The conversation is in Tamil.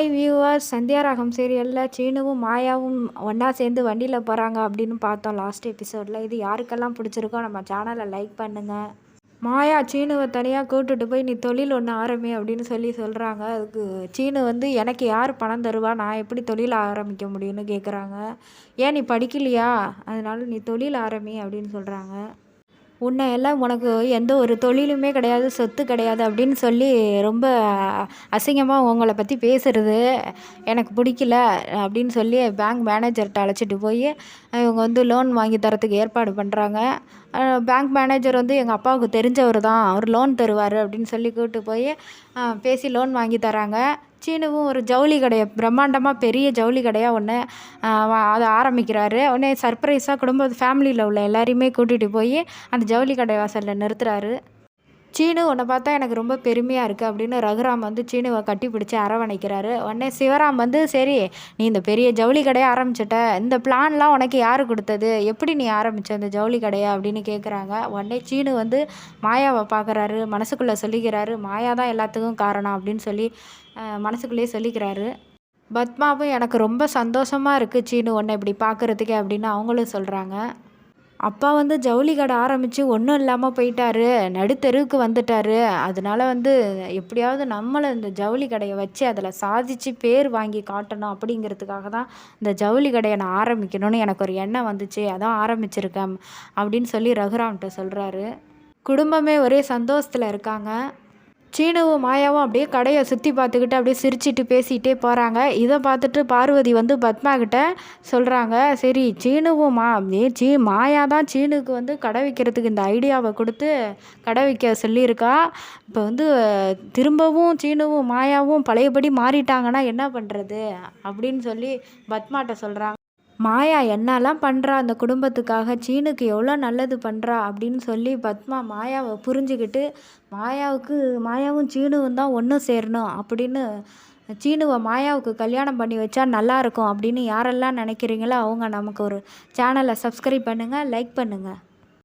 ஹாய் வியூவர்ஸ் சந்தியாராகம் சீரியலில் சீனுவும் மாயாவும் ஒன்றா சேர்ந்து வண்டியில் போகிறாங்க அப்படின்னு பார்த்தோம் லாஸ்ட் எபிசோடில் இது யாருக்கெல்லாம் பிடிச்சிருக்கோ நம்ம சேனலை லைக் பண்ணுங்கள் மாயா சீனுவை தனியாக கூட்டுட்டு போய் நீ தொழில் ஒன்று ஆரம்பி அப்படின்னு சொல்லி சொல்கிறாங்க அதுக்கு சீனு வந்து எனக்கு யார் பணம் தருவா? நான் எப்படி தொழில் ஆரம்பிக்க முடியும்னு கேட்குறாங்க ஏன் நீ படிக்கலையா? அதனால நீ தொழில் ஆரம்பி அப்படின்னு சொல்கிறாங்க உன்னை எல்லாம் உனக்கு எந்த ஒரு தொழிலுமே கிடையாது சொத்து கிடையாது அப்படின்னு சொல்லி ரொம்ப அசிங்கமாக உங்களை பற்றி பேசுகிறது எனக்கு பிடிக்கல அப்படின்னு சொல்லி பேங்க் மேனேஜர்கிட்ட அழைச்சிட்டு போய் இவங்க வந்து லோன் வாங்கி தரத்துக்கு ஏற்பாடு பண்ணுறாங்க பேங்க் மேனேஜர் வந்து எங்கள் அப்பாவுக்கு தெரிஞ்சவர் தான் அவர் லோன் தருவார் அப்படின்னு சொல்லி கூப்பிட்டு போய் பேசி லோன் வாங்கி தராங்க. சீனுவும் ஒரு ஜவுளி கடையை பிரம்மாண்டமாக பெரிய ஜவுளி கடையாக ஒன்று அதை ஆரம்பிக்கிறாரு. உடனே சர்ப்ரைஸாக குடும்ப ஃபேமிலியில் உள்ள எல்லாரையுமே கூட்டிகிட்டு போய் அந்த ஜவுளி கடை வாசலில் நிறுத்துறாரு. சீனு உன்னை பார்த்தா எனக்கு ரொம்ப பெருமையாக இருக்குது அப்படின்னு ரகுராம் வந்து சீனுவை கட்டி பிடிச்சி அரவணைக்கிறாரு. உடனே சிவராம் வந்து சரி நீ இந்த பெரிய ஜவுளி கடையை ஆரம்பிச்சிட்ட. இந்த பிளான்லாம் உனக்கு யார் கொடுத்தது? எப்படி நீ ஆரம்பித்த இந்த ஜவுளி கடையை? அப்படின்னு கேட்குறாங்க உடனே சீனு வந்து மாயாவை பார்க்குறாரு மனசுக்குள்ளே சொல்லிக்கிறாரு. மாயா தான் எல்லாத்துக்கும் காரணம் அப்படின்னு சொல்லி மனசுக்குள்ளேயே சொல்லிக்கிறாரு. பத்மாவும் எனக்கு ரொம்ப சந்தோஷமாக இருக்குது சீனு உன்னை இப்படி பார்க்குறதுக்கே அப்படின்னு அவங்களும் சொல்கிறாங்க அப்பா வந்து ஜவுளி கடை ஆரம்பித்து ஒன்றும் இல்லாமல் போயிட்டாரு. நடுத்தெருவுக்கு வந்துட்டார். அதனால வந்து எப்படியாவது நம்மளை இந்த ஜவுளி கடையை வச்சு அதில் சாதித்து பேர் வாங்கி காட்டணும் அப்படிங்கிறதுக்காக தான் இந்த ஜவுளி கடையை நான் ஆரம்பிக்கணும்னு எனக்கு ஒரு எண்ணம் வந்துச்சு. அதான் ஆரம்பிச்சிருக்கேன் அப்படின்னு சொல்லி ரகுராம்கிட்ட சொல்கிறாரு குடும்பமே ஒரே சந்தோஷத்தில் இருக்காங்க. சீனுவும் மாயாவும் அப்படியே கடையை சுற்றி பார்த்துக்கிட்டு அப்படியே சிரிச்சிட்டு பேசிகிட்டே போகிறாங்க இதை பார்த்துட்டு பார்வதி வந்து பத்மா கிட்ட சொல்கிறாங்க சரி சீனுவும் மா சீ மாயா தான் சீனுக்கு வந்து கடை வைக்கிறதுக்கு இந்த ஐடியாவை கொடுத்து கடை வைக்க சொல்லியிருக்கா. இப்போ வந்து திரும்பவும் சீனுவும் மாயாவும் பழையபடி மாறிட்டாங்கன்னா என்ன பண்ணுறது அப்படின்னு சொல்லி பத்மாட்ட சொல்கிறாங்க மாயா என்னெல்லாம் பண்ணுறா அந்த குடும்பத்துக்காக சீனுக்கு எவ்வளோ நல்லது பண்ணுறா அப்படின்னு சொல்லி பத்மா மாயாவை புரிஞ்சுக்கிட்டு மாயாவுக்கு மாயாவும் சீனுவும் தான் ஒன்று சேரணும் அப்படின்னு சீனுவை மாயாவுக்கு கல்யாணம் பண்ணி வச்சா நல்லாயிருக்கும் அப்படின்னு யாரெல்லாம் நினைக்கிறீங்களோ அவங்க நமக்கு ஒரு சேனலை சப்ஸ்கிரைப் பண்ணுங்கள் லைக் பண்ணுங்கள்